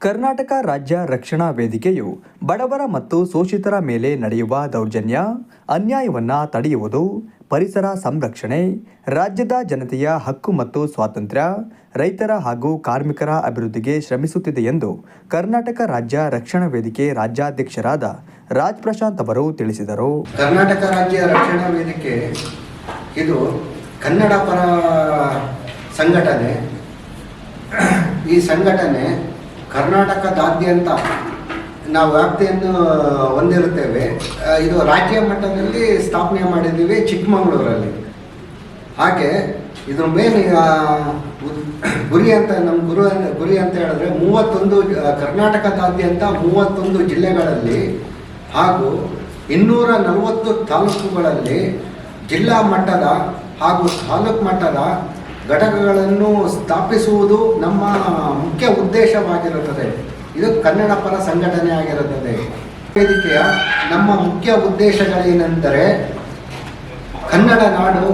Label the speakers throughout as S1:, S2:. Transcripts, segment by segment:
S1: ಕರ್ನಾಟಕ ರಾಜ್ಯ ರಕ್ಷಣಾ ವೇದಿಕೆಯು ಬಡವರ ಮತ್ತು ಶೋಷಿತರ ಮೇಲೆ ನಡೆಯುವ ದೌರ್ಜನ್ಯ, ಅನ್ಯಾಯವನ್ನ ತಡೆಯುವುದು, ಪರಿಸರ ಸಂರಕ್ಷಣೆ, ರಾಜ್ಯದ ಜನತೆಯ ಹಕ್ಕು ಮತ್ತು ಸ್ವಾತಂತ್ರ್ಯ, ರೈತರ ಹಾಗೂ ಕಾರ್ಮಿಕರ ಅಭಿವೃದ್ಧಿಗೆ ಶ್ರಮಿಸುತ್ತಿದೆ ಎಂದು ಕರ್ನಾಟಕ ರಾಜ್ಯ ರಕ್ಷಣಾ ವೇದಿಕೆ ರಾಜ್ಯಾಧ್ಯಕ್ಷರಾದ ರಾಜ್ ಪ್ರಶಾಂತ್ ಅವರು ತಿಳಿಸಿದರು.
S2: ಕರ್ನಾಟಕ ರಾಜ್ಯ ರಕ್ಷಣಾ ವೇದಿಕೆ ಇದು ಕನ್ನಡ ಪರ ಸಂಘಟನೆ. ಈ ಸಂಘಟನೆ ಕರ್ನಾಟಕದಾದ್ಯಂತ ನಾವು ವ್ಯಾಪ್ತಿಯನ್ನು ಹೊಂದಿರುತ್ತೇವೆ. ಇದು ರಾಜ್ಯ ಮಟ್ಟದಲ್ಲಿ ಸ್ಥಾಪನೆ ಮಾಡಿದ್ದೀವಿ ಚಿಕ್ಕಮಗಳೂರಲ್ಲಿ. ಹಾಗೆ ಇದ್ರ ಮೇನ್ ಗುರಿ ಅಂತ ನಮ್ಮ ಗುರು, ಗುರಿ ಅಂತ ಹೇಳಿದ್ರೆ ಮೂವತ್ತೊಂದು ಕರ್ನಾಟಕದಾದ್ಯಂತ ಮೂವತ್ತೊಂದು ಜಿಲ್ಲೆಗಳಲ್ಲಿ ಹಾಗೂ ಇನ್ನೂರ ನಲವತ್ತು ತಾಲೂಕುಗಳಲ್ಲಿ ಜಿಲ್ಲಾ ಮಟ್ಟದ ಹಾಗೂ ತಾಲೂಕು ಮಟ್ಟದ ಘಟಕಗಳನ್ನು ಸ್ಥಾಪಿಸುವುದು ನಮ್ಮ ಮುಖ್ಯ ಉದ್ದೇಶವಾಗಿರುತ್ತದೆ. ಇದು ಕನ್ನಡ ಪರ ಸಂಘಟನೆ ಆಗಿರುತ್ತದೆ. ವೇದಿಕೆಯ ನಮ್ಮ ಮುಖ್ಯ ಉದ್ದೇಶಗಳೇನೆಂದರೆ ಕನ್ನಡ ನಾಡು,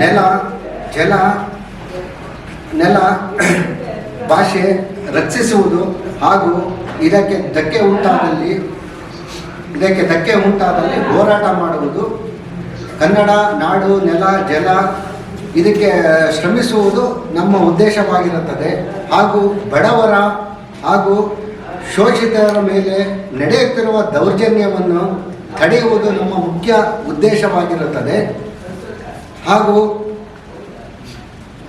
S2: ನೆಲ, ಜಲ, ನೆಲ, ಭಾಷೆ ರಕ್ಷಿಸುವುದು ಹಾಗೂ ಇದಕ್ಕೆ ಧಕ್ಕೆ ಉಂಟಾದಲ್ಲಿ, ಇದಕ್ಕೆ ಧಕ್ಕೆ ಉಂಟಾದಲ್ಲಿ ಹೋರಾಟ ಮಾಡುವುದು ಕನ್ನಡ ನಾಡು, ನೆಲ, ಜಲ ಇದಕ್ಕೆ ಶ್ರಮಿಸುವುದು ನಮ್ಮ ಉದ್ದೇಶವಾಗಿರುತ್ತದೆ. ಹಾಗೂ ಬಡವರ ಹಾಗೂ ಶೋಷಿತರ ಮೇಲೆ ನಡೆಯುತ್ತಿರುವ ದೌರ್ಜನ್ಯವನ್ನು ತಡೆಯುವುದು ನಮ್ಮ ಮುಖ್ಯ ಉದ್ದೇಶವಾಗಿರುತ್ತದೆ. ಹಾಗೂ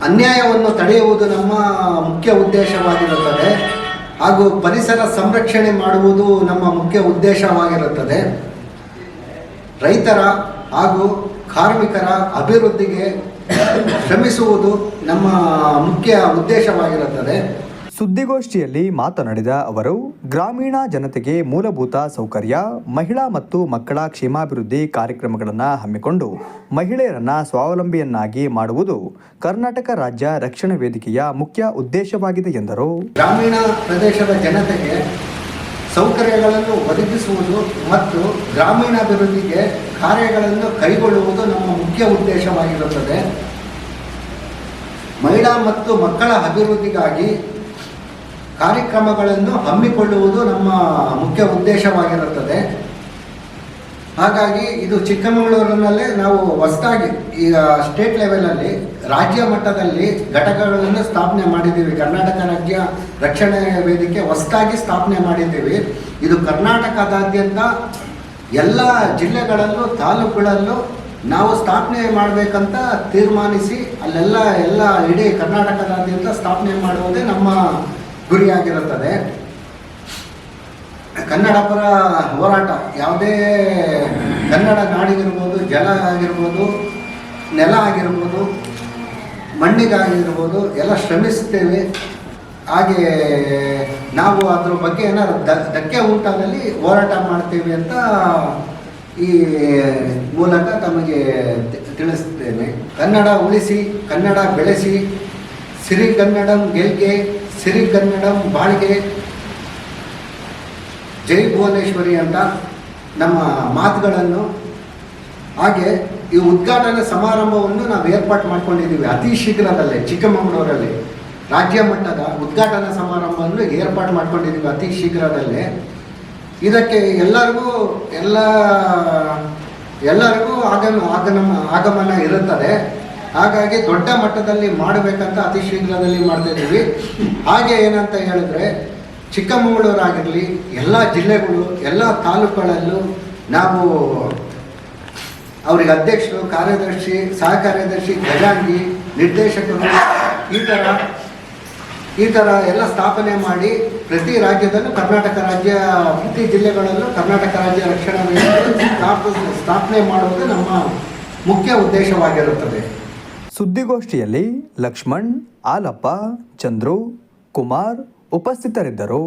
S2: ಅನ್ಯಾಯವನ್ನು ತಡೆಯುವುದು ನಮ್ಮ ಮುಖ್ಯ ಉದ್ದೇಶವಾಗಿರುತ್ತದೆ. ಹಾಗೂ ಪರಿಸರ ಸಂರಕ್ಷಣೆ ಮಾಡುವುದು ನಮ್ಮ ಮುಖ್ಯ ಉದ್ದೇಶವಾಗಿರುತ್ತದೆ. ರೈತರ ಹಾಗೂ ಕಾರ್ಮಿಕರ ಅಭಿವೃದ್ಧಿಗೆ ಶ್ರಮಿಸುವುದು ನಮ್ಮ ಮುಖ್ಯ ಉದ್ದೇಶವಾಗಿರುತ್ತದೆ.
S1: ಸುದ್ದಿಗೋಷ್ಠಿಯಲ್ಲಿ ಮಾತನಾಡಿದ ಅವರು ಗ್ರಾಮೀಣ ಜನತೆಗೆ ಮೂಲಭೂತ ಸೌಕರ್ಯ ಮಹಿಳಾ ಮತ್ತು ಮಕ್ಕಳ ಕ್ಷೇಮಾಭಿವೃದ್ಧಿ ಕಾರ್ಯಕ್ರಮಗಳನ್ನು ಹಮ್ಮಿಕೊಂಡು ಮಹಿಳೆಯರನ್ನು ಸ್ವಾವಲಂಬಿಯನ್ನಾಗಿ ಮಾಡುವುದು ಕರ್ನಾಟಕ ರಾಜ್ಯ ರಕ್ಷಣಾ ವೇದಿಕೆಯ ಮುಖ್ಯ ಉದ್ದೇಶವಾಗಿದೆ ಎಂದರು.
S2: ಗ್ರಾಮೀಣ ಪ್ರದೇಶದ ಜನತೆಗೆ ಸೌಕರ್ಯಗಳನ್ನು ಒದಗಿಸುವುದು ಮತ್ತು ಗ್ರಾಮೀಣಾಭಿವೃದ್ಧಿಗೆ ಕಾರ್ಯಗಳನ್ನು ಕೈಗೊಳ್ಳುವುದು ನಮ್ಮ ಮುಖ್ಯ ಉದ್ದೇಶವಾಗಿರುತ್ತದೆ. ಮಹಿಳಾ ಮತ್ತು ಮಕ್ಕಳ ಅಭಿವೃದ್ಧಿಗಾಗಿ ಕಾರ್ಯಕ್ರಮಗಳನ್ನು ಹಮ್ಮಿಕೊಳ್ಳುವುದು ನಮ್ಮ ಮುಖ್ಯ ಉದ್ದೇಶವಾಗಿರುತ್ತದೆ. ಹಾಗಾಗಿ ಇದು ಚಿಕ್ಕಮಗಳೂರಿನಲ್ಲೇ ನಾವು ಹೊಸದಾಗಿ ಈಗ ಸ್ಟೇಟ್ ಲೆವೆಲಲ್ಲಿ ರಾಜ್ಯ ಮಟ್ಟದಲ್ಲಿ ಘಟಕಗಳನ್ನು ಸ್ಥಾಪನೆ ಮಾಡಿದ್ದೀವಿ. ಕರ್ನಾಟಕ ರಾಜ್ಯ ರಕ್ಷಣೆ ವೇದಿಕೆ ಹೊಸದಾಗಿ ಸ್ಥಾಪನೆ ಮಾಡಿದ್ದೀವಿ. ಇದು ಕರ್ನಾಟಕದಾದ್ಯಂತ ಎಲ್ಲ ಜಿಲ್ಲೆಗಳಲ್ಲೂ ತಾಲೂಕುಗಳಲ್ಲೂ ನಾವು ಸ್ಥಾಪನೆ ಮಾಡಬೇಕಂತ ತೀರ್ಮಾನಿಸಿ ಅಲ್ಲೆಲ್ಲ ಎಲ್ಲ ಇಡೀ ಕರ್ನಾಟಕದಾದ್ಯಂತ ಸ್ಥಾಪನೆ ಮಾಡುವುದೇ ನಮ್ಮ ಗುರಿಯಾಗಿರುತ್ತದೆ. ಕನ್ನಡ ಪರ ಹೋರಾಟ, ಯಾವುದೇ ಕನ್ನಡ ನಾಡಿಗಿರ್ಬೋದು, ಜಲ ಆಗಿರ್ಬೋದು, ನೆಲ ಆಗಿರ್ಬೋದು, ಮಣ್ಣಿಗಾಗಿರ್ಬೋದು, ಎಲ್ಲ ಶ್ರಮಿಸ್ತೇವೆ ಹಾಗೆ ನಾವು ಅದ್ರ ಬಗ್ಗೆ ಏನಾದ್ರು ದ- ಧಕ್ಕೆ ಊಟದಲ್ಲಿ ಹೋರಾಟ ಮಾಡ್ತೇವೆ ಅಂತ ಈ ಮೂಲಕ ತಮಗೆ ತಿಳಿಸ್ತೇನೆ. ಕನ್ನಡ ಉಳಿಸಿ, ಕನ್ನಡ ಬೆಳೆಸಿ ಸಿರಿ ಕನ್ನಡಂ ಗೆಲ್ಗೆ, ಸಿರಿಗನ್ನಡಂ ಬಾಳ್ಗೆ ಜೈ ಭುವನೇಶ್ವರಿ ಅಂತ ನಮ್ಮ ಮಾತುಗಳನ್ನು, ಹಾಗೆ ಈ ಉದ್ಘಾಟನೆ ಸಮಾರಂಭವನ್ನು ನಾವು ಏರ್ಪಾಟ್ ಮಾಡ್ಕೊಂಡಿದ್ದೀವಿ ಅತಿ ಶೀಘ್ರದಲ್ಲೇ ಚಿಕ್ಕಮಗಳೂರಲ್ಲಿ. ರಾಜ್ಯ ಮಟ್ಟದ ಉದ್ಘಾಟನಾ ಸಮಾರಂಭವನ್ನು ಏರ್ಪಾಟ್ ಮಾಡ್ಕೊಂಡಿದ್ದೀವಿ ಅತಿ ಶೀಘ್ರದಲ್ಲೇ. ಇದಕ್ಕೆ ಎಲ್ಲರಿಗೂ ಎಲ್ಲ, ಎಲ್ಲರಿಗೂ ಆಗಮ ಆಗಮ ಆಗಮನ ಇರುತ್ತದೆ. ಹಾಗಾಗಿ ದೊಡ್ಡ ಮಟ್ಟದಲ್ಲಿ ಮಾಡಬೇಕಂತ ಅತಿ ಶೀಘ್ರದಲ್ಲಿ ಮಾಡ್ತಾ ಇದ್ದೀವಿ. ಹಾಗೆ ಏನಂತ ಹೇಳಿದ್ರೆ ಚಿಕ್ಕಮಗಳೂರು ಆಗಿರಲಿ ಎಲ್ಲ ಜಿಲ್ಲೆಗಳು, ಎಲ್ಲ ತಾಲೂಕುಗಳಲ್ಲೂ ನಾವು ಅವರಿಗೆ ಅಧ್ಯಕ್ಷರು, ಕಾರ್ಯದರ್ಶಿ ಸಹ ಕಾರ್ಯದರ್ಶಿ ನಿರ್ದೇಶಕರು ಈ ಥರ ಈ ಥರ ಎಲ್ಲ ಸ್ಥಾಪನೆ ಮಾಡಿ ಪ್ರತಿ ರಾಜ್ಯದಲ್ಲೂ ಕರ್ನಾಟಕ ರಾಜ್ಯ, ಪ್ರತಿ ಜಿಲ್ಲೆಗಳಲ್ಲೂ ಕರ್ನಾಟಕ ರಾಜ್ಯ ರಕ್ಷಣಾ ಸ್ಥಾಪನೆ ಮಾಡುವುದು ನಮ್ಮ ಮುಖ್ಯ ಉದ್ದೇಶವಾಗಿರುತ್ತದೆ.
S1: ಸುದ್ದಿಗೋಷ್ಠಿಯಲ್ಲಿ ಲಕ್ಷ್ಮಣ್, ಆಲಪ್ಪ, ಚಂದ್ರು, ಕುಮಾರ್ ಉಪಸ್ಥಿತರಿದ್ದರು